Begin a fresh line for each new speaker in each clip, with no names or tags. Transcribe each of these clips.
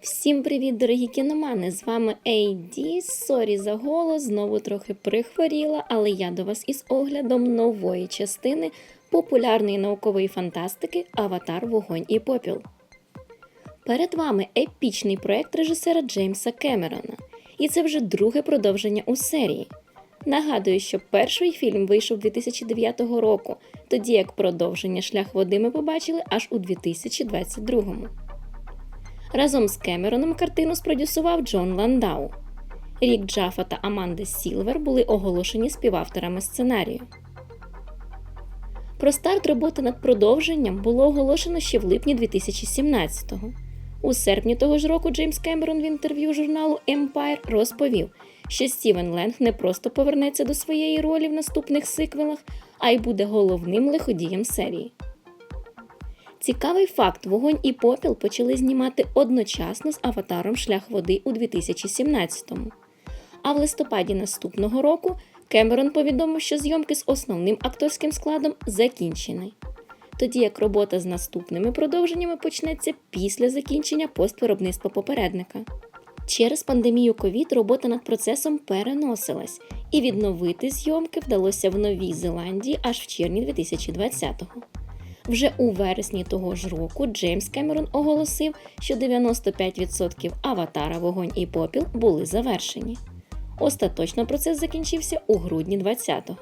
Всім привіт, дорогі кіномани! З вами AD. Сорі за голос, знову трохи прихворіла, але я до вас із оглядом нової частини популярної наукової фантастики Аватар, Вогонь і Попіл. Перед вами епічний проект режисера Джеймса Кемерона, і це вже друге продовження у серії. Нагадую, що перший фільм вийшов 2009 року, тоді як продовження шлях води ми побачили аж у 2022. Разом з Кемероном картину спродюсував Джон Ландау. Рік Джафа та Аманди Сілвер були оголошені співавторами сценарію. Про старт роботи над продовженням було оголошено ще в липні 2017-го. У серпні того ж року Джеймс Кемерон в інтерв'ю журналу Empire розповів, що Стівен Ленг не просто повернеться до своєї ролі в наступних сиквелах, а й буде головним лиходієм серії. Цікавий факт: вогонь і попіл почали знімати одночасно з аватаром Шлях води у 2017-му. А в листопаді наступного року Кемерон повідомив, що зйомки з основним акторським складом закінчені. Тоді як робота з наступними продовженнями почнеться після закінчення поствиробництва попередника. Через пандемію ковід робота над процесом переносилась, і відновити зйомки вдалося в Новій Зеландії аж в червні 2020-го. Вже у вересні того ж року Джеймс Кемерон оголосив, що 95% аватара Вогонь і попіл були завершені. Остаточно процес закінчився у грудні 20-го.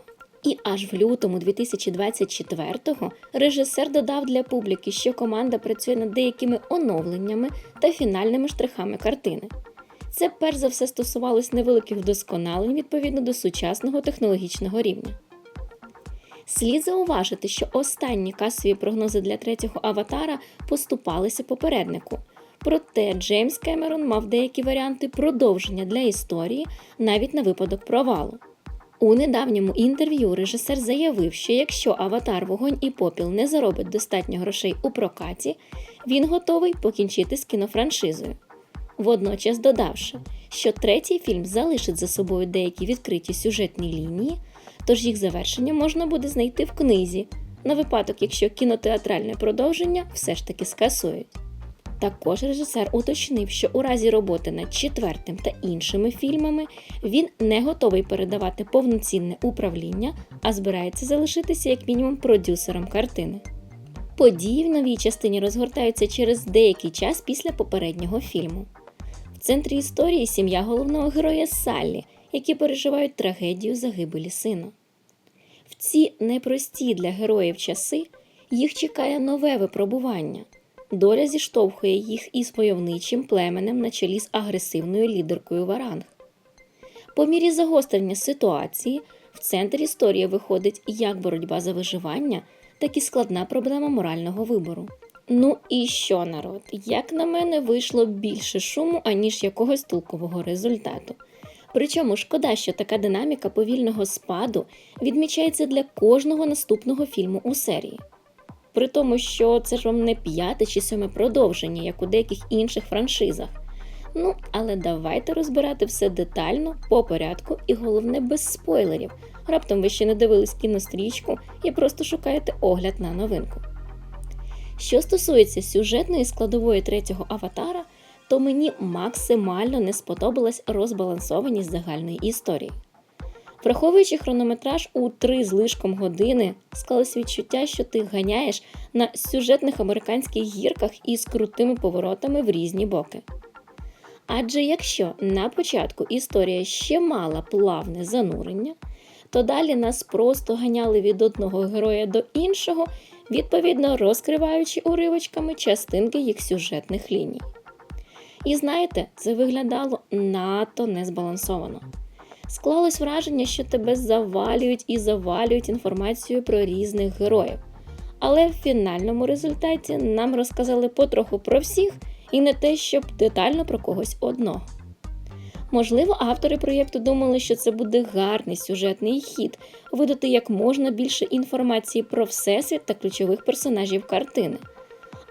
І аж в лютому 2024-го режисер додав для публіки, що команда працює над деякими оновленнями та фінальними штрихами картини. Це перш за все стосувалось невеликих вдосконалень відповідно до сучасного технологічного рівня. Слід зауважити, що останні касові прогнози для третього аватара поступалися попереднику. Проте Джеймс Кемерон мав деякі варіанти продовження для історії навіть на випадок провалу. У недавньому інтерв'ю режисер заявив, що якщо аватар Вогонь і попіл не заробить достатньо грошей у прокаті, він готовий покінчити з кінофраншизою. Водночас додавши, що третій фільм залишить за собою деякі відкриті сюжетні лінії, тож їх завершення можна буде знайти в книзі, на випадок, якщо кінотеатральне продовження все ж таки скасують. Також режисер уточнив, що у разі роботи над четвертим та іншими фільмами він не готовий передавати повноцінне управління, а збирається залишитися як мінімум продюсером картини. Події в новій частині розгортаються через деякий час після попереднього фільму. В центрі історії сім'я головного героя Саллі, які переживають трагедію загибелі сина. В ці непрості для героїв часи їх чекає нове випробування. Доля зіштовхує їх із войовничим племенем на чолі з агресивною лідеркою Варанг. По мірі загострення ситуації в центр історії виходить як боротьба за виживання, так і складна проблема морального вибору. Ну і що, народ? Як на мене, вийшло більше шуму, аніж якогось толкового результату. Причому шкода, що така динаміка повільного спаду відмічається для кожного наступного фільму у серії. При тому, що це ж вам не п'яте чи сьоме продовження, як у деяких інших франшизах. Ну, але давайте розбирати все детально, по порядку і головне без спойлерів. Раптом ви ще не дивились кінострічку і просто шукаєте огляд на новинку. Що стосується сюжетної складової третього аватара, то мені максимально не сподобалась розбалансованість загальної історії. Враховуючи хронометраж у три з лишком години, склалось відчуття, що ти ганяєш на сюжетних американських гірках із крутими поворотами в різні боки. Адже якщо на початку історія ще мала плавне занурення, то далі нас просто ганяли від одного героя до іншого, відповідно розкриваючи уривочками частинки їх сюжетних ліній. І знаєте, це виглядало надто незбалансовано. Склалось враження, що тебе завалюють і завалюють інформацією про різних героїв. Але в фінальному результаті нам розказали потроху про всіх і не те, щоб детально про когось одного. Можливо, автори проєкту думали, що це буде гарний сюжетний хід, видати як можна більше інформації про всесвіт та ключових персонажів картини.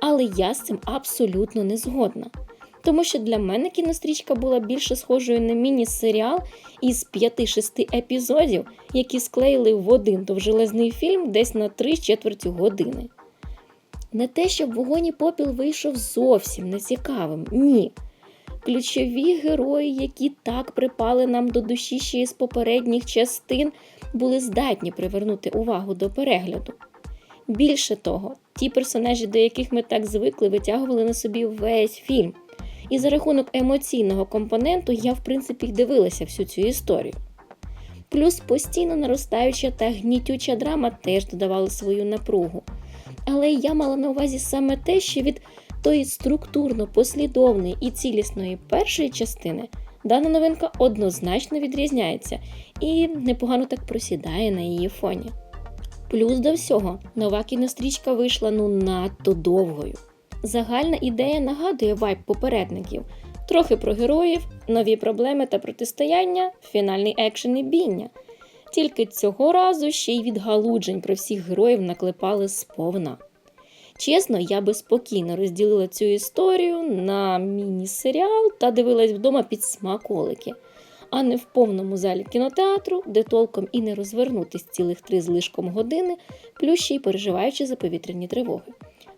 Але я з цим абсолютно не згодна. Тому що для мене кінострічка була більше схожою на міні-серіал із 5-6 епізодів, які склеїли в один довжелезний фільм десь на 3 з четвертю години. Не те, щоб вогонь і попіл вийшов зовсім нецікавим, ні. ключові герої, які так припали нам до душі ще із попередніх частин, були здатні привернути увагу до перегляду. Більше того, ті персонажі, до яких ми так звикли, витягували на собі весь фільм. І за рахунок емоційного компоненту я, в принципі, дивилася всю цю історію. Плюс постійно наростаюча та гнітюча драма теж додавали свою напругу. Але я мала на увазі саме те, що від тої структурно послідовної і цілісної першої частини дана новинка однозначно відрізняється і непогано так просідає на її фоні. Плюс до всього, нова кінострічка вийшла ну надто довгою. Загальна ідея нагадує вайб попередників. Трохи про героїв, нові проблеми та протистояння, фінальний екшен і бійня. Тільки цього разу ще й відгалуджень про всіх героїв наклепали сповна. Чесно, я би спокійно розділила цю історію на міні-серіал та дивилась вдома під смаколики, а не в повному залі кінотеатру, де толком і не розвернутись цілих три з лишком години, плюс ще й переживаючи за повітряні тривоги.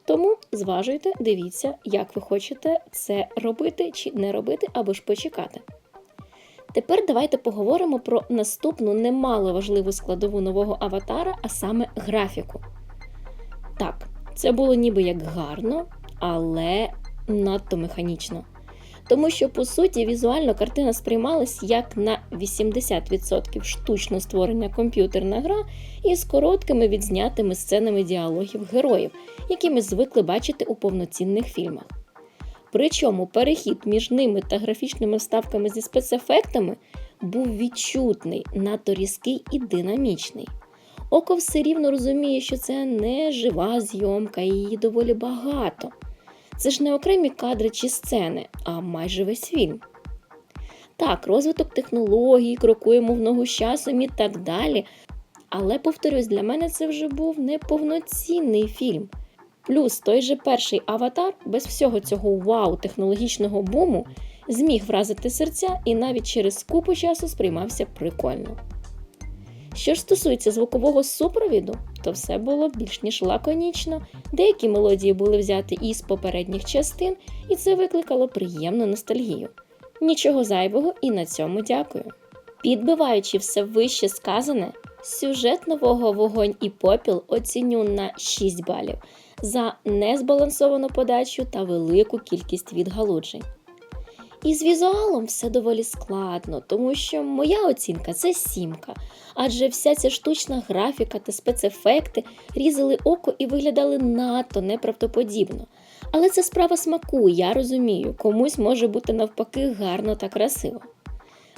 Тому зважуйте, дивіться, як ви хочете це робити чи не робити, або ж почекати. Тепер давайте поговоримо про наступну немало важливу складову нового аватара, а саме графіку. Так, це було ніби як гарно, але надто механічно. Тому що, по суті, візуально картина сприймалась як на 80% штучно створена комп'ютерна гра із короткими відзнятими сценами діалогів героїв, які ми звикли бачити у повноцінних фільмах. Причому перехід між ними та графічними вставками зі спецефектами був відчутний, надто різкий і динамічний. Око все рівно розуміє, що це не жива зйомка, і її доволі багато. Це ж не окремі кадри чи сцени, а майже весь фільм. Так, розвиток технологій, крокуємо в ногу з часом і так далі. Але, повторюсь, для мене це вже був неповноцінний фільм. Плюс той же перший аватар без всього цього вау технологічного буму зміг вразити серця і навіть через купу часу сприймався прикольно. Що ж стосується звукового супровіду, то все було більш ніж лаконічно, деякі мелодії були взяті із попередніх частин, і це викликало приємну ностальгію. Нічого зайвого і на цьому дякую. Підбиваючи все вище сказане, сюжет нового вогонь і попіл оціню на 6 балів за незбалансовану подачу та велику кількість відгалуджень. І з візуалом все доволі складно, тому що моя оцінка це сімка, адже вся ця штучна графіка та спецефекти різали око і виглядали надто неправдоподібно. Але це справа смаку, я розумію, комусь може бути навпаки гарно та красиво.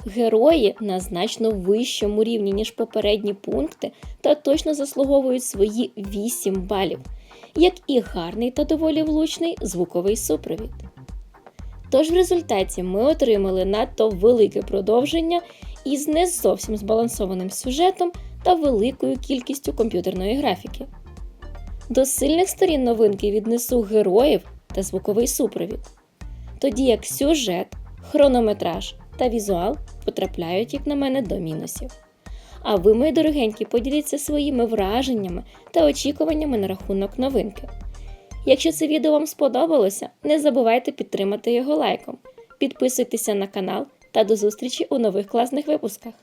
Герої на значно вищому рівні, ніж попередні пункти, та точно заслуговують свої 8 балів, як і гарний та доволі влучний звуковий супровід. Тож в результаті ми отримали надто велике продовження із не зовсім збалансованим сюжетом та великою кількістю комп'ютерної графіки. До сильних сторін новинки віднесу героїв та звуковий супровід, тоді як сюжет, хронометраж та візуал потрапляють, як на мене, до мінусів. А ви, мої дорогенькі, поділіться своїми враженнями та очікуваннями на рахунок новинки. Якщо це відео вам сподобалося, не забувайте підтримати його лайком. Підписуйтеся на канал та до зустрічі у нових класних випусках.